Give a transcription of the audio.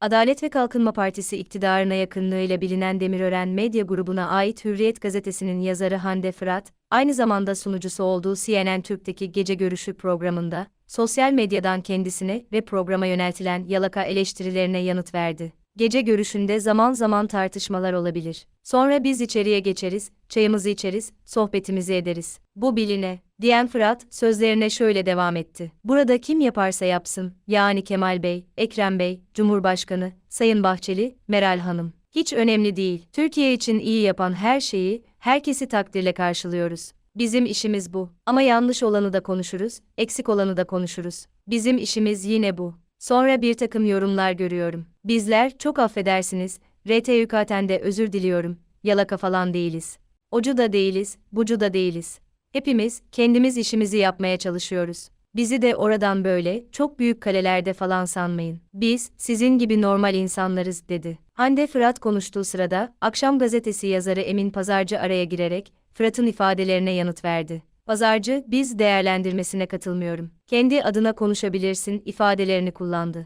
Adalet ve Kalkınma Partisi iktidarına yakınlığıyla bilinen Demirören Medya grubuna ait Hürriyet gazetesinin yazarı Hande Fırat, aynı zamanda sunucusu olduğu CNN Türk'teki Gece Görüşü programında, sosyal medyadan kendisine ve programa yöneltilen yalaka eleştirilerine yanıt verdi. Gece görüşünde zaman zaman tartışmalar olabilir. Sonra biz içeriye geçeriz, çayımızı içeriz, sohbetimizi ederiz. Bu biline, diyen Fırat, sözlerine şöyle devam etti. Burada kim yaparsa yapsın, yani Kemal Bey, Ekrem Bey, Cumhurbaşkanı, Sayın Bahçeli, Meral Hanım. Hiç önemli değil. Türkiye için iyi yapan her şeyi, herkesi takdirle karşılıyoruz. Bizim işimiz bu. Ama yanlış olanı da konuşuruz, eksik olanı da konuşuruz. Bizim işimiz yine bu. Sonra bir takım yorumlar görüyorum. Bizler, çok affedersiniz, RTÜK'ten de özür diliyorum, yalaka falan değiliz. Ocu da değiliz, bucu da değiliz. Hepimiz, kendimiz işimizi yapmaya çalışıyoruz. Bizi de oradan böyle, çok büyük kalelerde falan sanmayın. Biz, sizin gibi normal insanlarız, dedi. Hande Fırat konuştuğu sırada, Akşam Gazetesi yazarı Emin Pazarcı araya girerek, Fırat'ın ifadelerine yanıt verdi. Pazarcı, biz değerlendirmesine katılmıyorum. Kendi adına konuşabilirsin ifadelerini kullandı.